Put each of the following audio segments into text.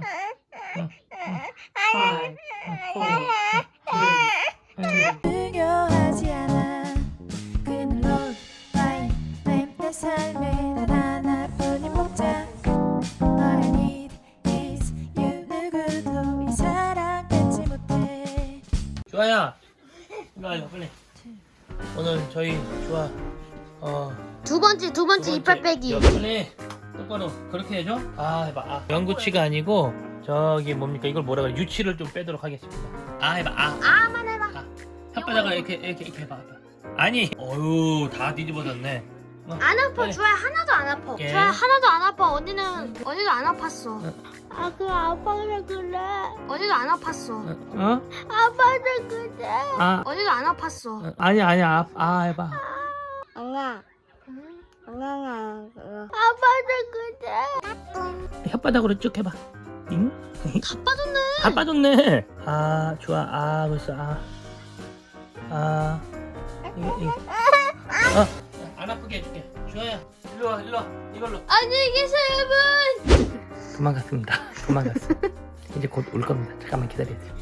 five, four, three, 중요하지 않아. 그는 로드 라인 내 삶의 단 하나뿐인 목장. All I need is you 누구도 이 사랑 갖지 못해. 주아야 일로 와 일로 빨리. 오늘 저희 주아 어 두 번째 두 번째 이빨 빼기. 빨리 똑바로 그렇게 해줘 아 해봐 아 연구치가 아니고 저기 뭡니까 이걸 뭐라 그래 유치를 좀 빼도록 하겠습니다 아 해봐 아 아만 해봐. 아, 혓바닥을 이렇게 이렇게 이렇게 해봐 해봐. 아니 어유 다 뒤집어졌네 어, 안 아파 빨리. 주아야 하나도 안 아파. 예. 주아야 하나도 안 아파. 언니는 언니도 안 아팠어. 응. 아그 아빠가 그래. 언니도 안 아팠어. 어? 아빠도 그래. 아 언니도 안 아팠어. 어, 아니 아니 아, 아 해봐 엉 아. 아빠도 그래. 혓바닥으로 쭉 해봐 잉? 다 빠졌네. 다 빠졌네 아 좋아 아 벌써 아 아, 이거, 이거. 어, 안 아프게 해줄게. 주아야, 일로 와, 일로 와. 이걸로. 안녕히 계세요 여러분. 도망갔습니다. 도망갔어. 이제 곧 올 겁니다. 잠깐만 기다려주세요.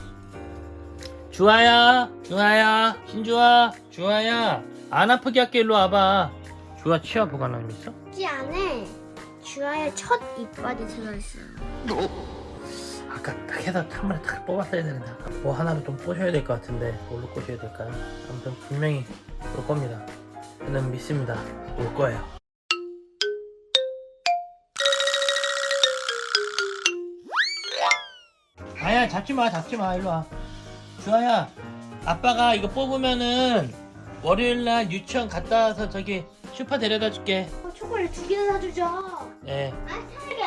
주아야, 주아야, 신주아, 주아야, 안 아프게 할게 일로 와봐. 주아 치아 보관함 있어? 이 안에 주아의 첫 이빨이 들어있어요. 아까 딱 해서 탐을 딱 뽑았어야 되는데 아까 뭐 하나를 좀 꼬셔야 될 것 같은데 뭘로 꼬셔야 될까요? 아무튼 분명히 올 겁니다. 저는 믿습니다. 올 거예요. 아야 잡지 마 잡지 마 일로 와. 주아야 아빠가 이거 뽑으면은 월요일 날 유치원 갔다 와서 저기 슈퍼 데려다 줄게. 어, 초콜릿 두 개나 사주죠. 예. 아, 세 개.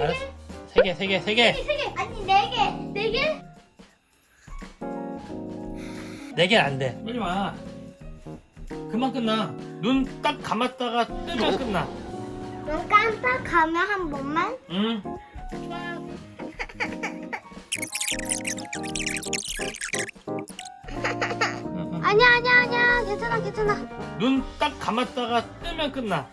알았어. 세 개, 세 개, 세 개. 세 개. 아니, 네 개. 네 개? 네개안 돼. 빨리 와. 금방 끝나. 눈 딱 감았다가 뜨면 끝나. 눈 깜빡하면 한 번만? 응. 응, 괜찮아, 괜찮아. 눈 딱 감았다가 뜨면 끝나.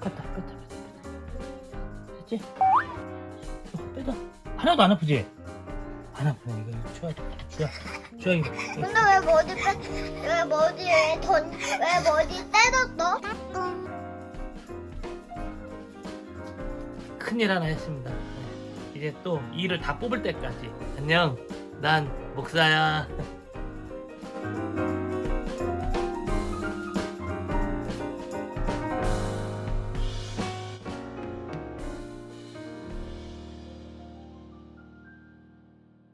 뺐다, 뺐다. 됐지? 어, 빼다. 하나도 안 아프지? 안 아프네, 이거. 좋아, 좋아. 좋아, 이거. 근데 왜 머리 빼, 왜 머리에 던, 왜 머리 때렸 큰일 하나 했습니다. 네. 이제 또 이를 다 뽑을 때까지. 안녕. 난 목사야.